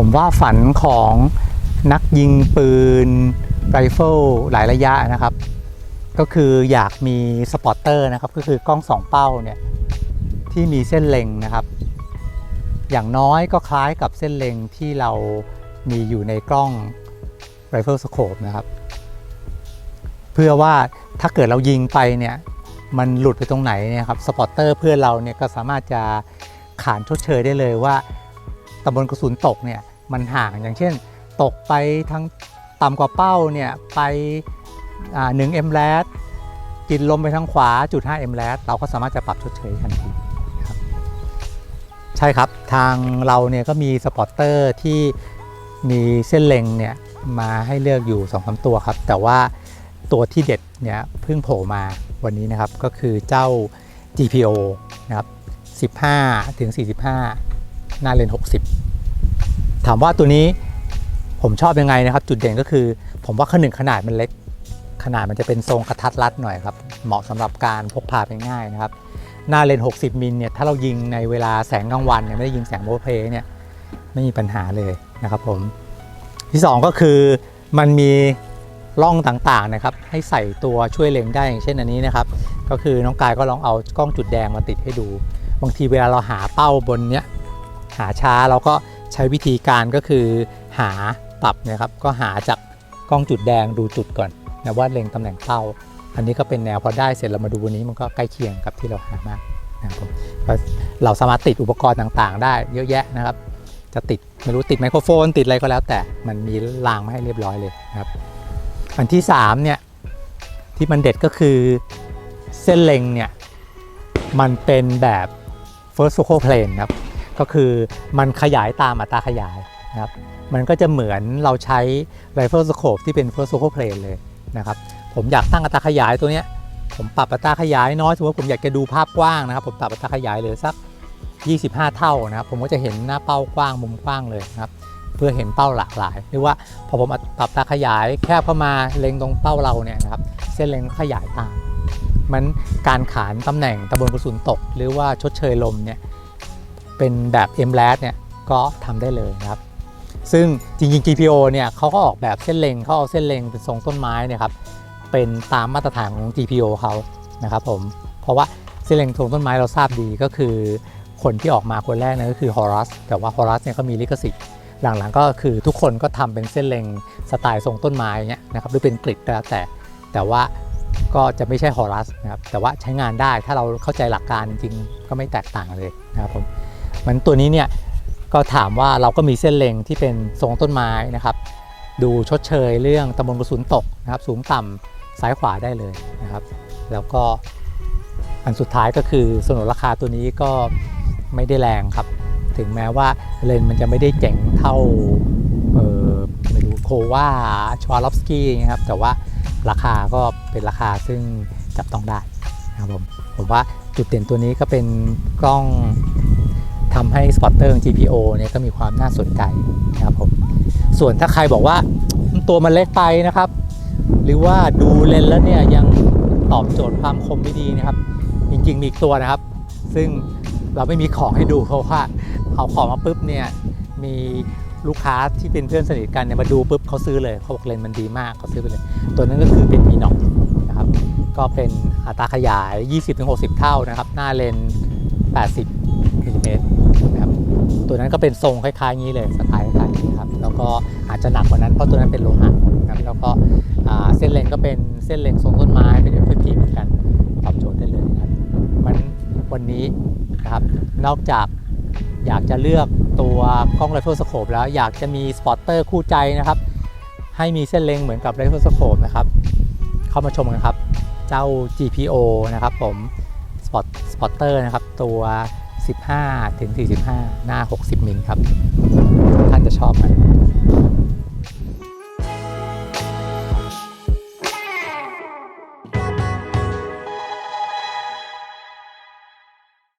ผมว่าฝันของนักยิงปืนไรเฟิลหลายระยะนะครับ ก็คืออยากมีสปอตเตอร์นะครับ ก็คือกล้องสองเป้าเนี่ยที่มีเส้นเล็งนะครับ อย่างน้อยก็คล้ายกับเส้นเล็งที่เรามีอยู่ในกล้องไรเฟิลสโคปนะครับ เพื่อว่าถ้าเกิดเรายิงไปเนี่ยมันหลุดไปตรงไหนเนี่ยครับสปอตเตอร์เพื่อนเราเนี่ยก็สามารถจะขานชดเชยได้เลยว่าตำบลกระสุนตกเนี่ย มันห่างอย่างเช่น ตกไปทางต่ำกว่าเป้าเนี่ยไปหนึ่งเอ็มแรดกินลมไปทางขวาจุด5เอ็มแรดเราก็สามารถจะปรับชดเชยทันทีใช่ครับ ทางเราเนี่ยก็มีสปอตเตอร์ที่มีเส้นเล็งเนี่ยมาให้เลือกอยู่2อสตัวครับ แต่ว่าตัวที่เด็ดเนี่ยเพิ่งโผล่มาวันนี้นะครับ ก็คือเจ้า GPO นะครับ 15 ถึง 45 หน้าเลน60 ถามว่าตัวนี้ผมชอบยังไงนะครับ จุดเด่นก็คือ ผมว่าขนึ่งขนาดมันเล็ก ขนาดมันจะเป็นทรงกระทัดรัดหน่อยครับ เหมาะสำหรับการพกพาไปง่ายนะครับ หน้าเลน 60 มิลเนี่ยถ้าเรายิงในเวลาแสงกลางวันเนี่ยไม่ได้ยิงแสงโบเพเนี่ยไม่มีปัญหาเลยนะครับผมที่ 2 ก็คือมันมีร่องต่างๆนะครับ ให้ใส่ตัวช่วยเล็งได้อย่างเช่นอันนี้นะครับ ก็คือน้องกายก็ลองเอากล้องจุดแดงมาติดให้ดู บางทีเวลาเราหาเป้าบนเนี้ยหาช้าเราก็ ใช้วิธีการก็คือหาปรับนะครับก็หาจากกล้องจุดแดงดูจุดก่อนนะว่าเล็งตำแหน่งเป้า อันนี้ก็เป็นแนวพอได้เสร็จเรามาดูวันนี้มันก็ใกล้เคียงกับที่เราหามากนะครับเราสามารถติดอุปกรณ์ต่างๆ ได้เยอะแยะนะครับ จะติดไม่รู้ติดไมโครโฟน ติดอะไรก็แล้วแต่มันมีรางมาให้เรียบร้อยเลยนะครับ อันที่3เนี่ยที่มันเด็ดก็คือเส้นเล็งเนี่ยมันเป็นแบบ first focal plane ครับ ก็คือมันขยายตามอัตราขยายนะครับมันก็จะเหมือนเราใช้ rifle scope ที่เป็น first focal plane เลยนะครับผมอยากตั้งอัตราขยายตัวเนี้ยผมปรับอัตราขยายน้อยสมมติว่าผมอยากจะดูภาพกว้างนะครับ ผมปรับอัตราขยายเลือสัก 25 เท่านะครับผมก็จะเห็นหน้าเป้ากว้างมุมกว้างเลยนะครับเพื่อเห็นเป้าหลากหลายหรือว่าพอผมปรับตาขยายแคบเข้ามาเล็งตรงเป้าเราเนี่ยนะครับเส้นเล็งขยายตามมันการขานตำแหน่งตำบลกระสุนตก หรือว่าชดเชยลมเนี่ย เป็นแบบ m l a d เนี่ยก็ทำได้เลยนะครับ ซึ่งจริงๆ GPO เนี่ยเขาก็ออกแบบเส้นเลงเขาเอาเส้นเลงเป็นทรงต้นไม้เนี่ยครับเป็นตามมาตรฐานของ GPO เขานะครับผมเพราะว่าเส้นเลงทรงต้นไม้เราทราบดีก็คือคนที่ออกมาคนแรกนั่นก็คือฮอรัสแต่ว่าฮอรัสเนี่ยเขามีลิขสิทธิ์หลังๆก็คือทุกคนก็ทำเป็นเส้นเลงสไตล์ทรงต้นไม้เงี้ยนะครับหรือเป็นกริดก็แล้วแต่ แต่ว่าก็จะไม่ใช่ฮอรัสนะครับแต่ว่าใช้งานได้ถ้าเราเข้าใจหลักการจริงก็ไม่แตกต่างเลยนะครับผม มันตัวนี้เนี่ยก็ถามว่าเราก็มีเส้นเล็งที่เป็นทรงต้นไม้นะครับ ดูชดเชยเรื่องตำบลกระสุนตกนะครับ สูงต่ำซ้ายขวาได้เลยนะครับ แล้วก็อันสุดท้ายก็คือสนนราคาตัวนี้ก็ไม่ได้แรงครับ ถึงแม้ว่าเลนมันจะไม่ได้เจ๋งเท่าเออไม่รู้โควาชวาลอฟสกี้นะครับ แต่ว่าราคาก็เป็นราคาซึ่งจับต้องได้นะครับผมผมว่าจุดเด่นตัวนี้ก็เป็นกล้อง ทำให้สปอตเตอร์ GPO เนี่ยก็มีความน่าสนใจนะครับผมส่วนถ้าใครบอกว่าตัวมันเล็กไปนะครับ หรือว่าดูเลนแล้วเนี่ยยังตอบโจทย์ความคมไม่ดีนะครับ จริงๆมีอีกตัวนะครับ ซึ่งเราไม่มีของให้ดูเพราะว่าเอาของมาปุ๊บเนี่ยมีลูกค้าที่เป็นเพื่อนสนิทกันเนี่ยมาดูปุ๊บเขาซื้อเลยเขาบอกเลนมันดีมากเขาซื้อไปเลย ตัวนั้นก็คือเป็นมีนอกนะครับก็เป็นอัตราขยาย 20-60 เท่านะครับ หน้าเลน 80มิลลิเมตร ตัวนั้นก็เป็นทรงคล้ายๆงี้เลยสไตล์คล้ายๆนี้ครับแล้วก็อาจจะหนักกว่านั้นเพราะตัวนั้นเป็นโลหะนะครับแล้วก็เส้นเลนก็เป็นเส้นเลนทรงต้นไม้เป็น FFP เหมือนกันตอบโจทย์ได้เลยนะครับมันวันนี้นะครับนอกจากอยากจะเลือกตัวกล้องไรเฟิลสโคปแล้วอยากจะมีสปอตเตอร์คู่ใจนะครับ ให้มีเส้นเลงเหมือนกับไรเฟิลสโคปนะครับ เข้ามาชมกันครับ เจ้า GPO นะครับผมสปอตสปอตเตอร์นะครับ ตัว 15ถึง 45 หน้า 60 มิลครับ ท่านจะชอบมัน